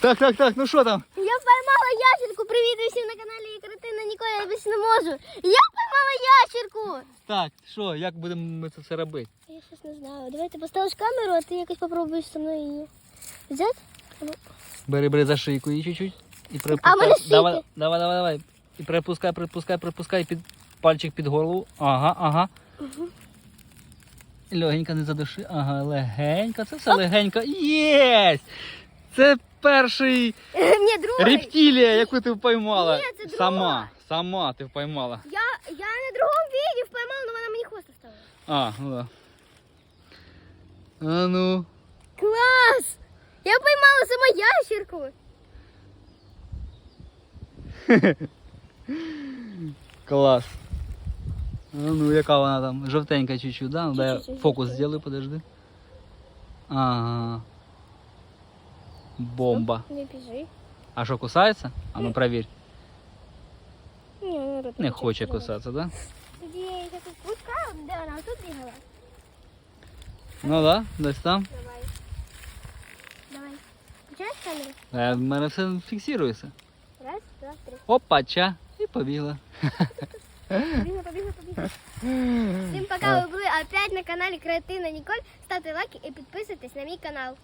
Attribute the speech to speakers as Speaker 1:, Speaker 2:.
Speaker 1: Так, так, так, ну що там?
Speaker 2: Я поймала ящерку. Привіт усім на каналі Кретина Ніколя. Я більше не можу. Я поймала ящерку.
Speaker 1: Так, що, як будемо ми це все робити?
Speaker 2: Я щось не знаю. Давай ти поставиш камеру, а ти якось попробуєш со мною її взяти.
Speaker 1: Бери, бери за шийку її чуть-чуть. І
Speaker 2: А мене шийки.
Speaker 1: Давай, давай, давай, давай. І припускай, припускай, припускай під пальчик під голову. Ага, ага. Легенько не задуши. Ага, легенько. Це все легенько. Єсть! Це перший
Speaker 2: Ні, другий.
Speaker 1: рептилія, яку ти впоймала.
Speaker 2: Ні, це друга.
Speaker 1: Сама, сама ти впоймала.
Speaker 2: Я, я на другому відео впоймала, але вона мені хвост оставила.
Speaker 1: А, ну да. А ну.
Speaker 2: Клас! Я поймала сама ящерку.
Speaker 1: Клас. А ну, яка вона там? Жовтенька чуть-чуть, да? Ну, дай я
Speaker 2: Чуть-чуть
Speaker 1: фокус
Speaker 2: жовтенька.
Speaker 1: зроблю, подожди. Ага. Бомба.
Speaker 2: Не біжи.
Speaker 1: А що, кусається? А ну провір.
Speaker 2: Ні, вона рот
Speaker 1: Не
Speaker 2: хоче
Speaker 1: хоче
Speaker 2: відкривати.
Speaker 1: кусатися, да?
Speaker 2: Тоді я її тут пускаю, де вона тут бігала.
Speaker 1: Ну да, десь там.
Speaker 2: Давай. Давай. Включаєш камеру?
Speaker 1: Е, В мене все фіксується.
Speaker 2: Раз, два, три.
Speaker 1: Опача. І побігла.
Speaker 2: Побігла, побігла, побігла. Всім пока, ви були опять на каналі Креативна Ніколь. Ставте лайки і підписуйтесь на мій канал.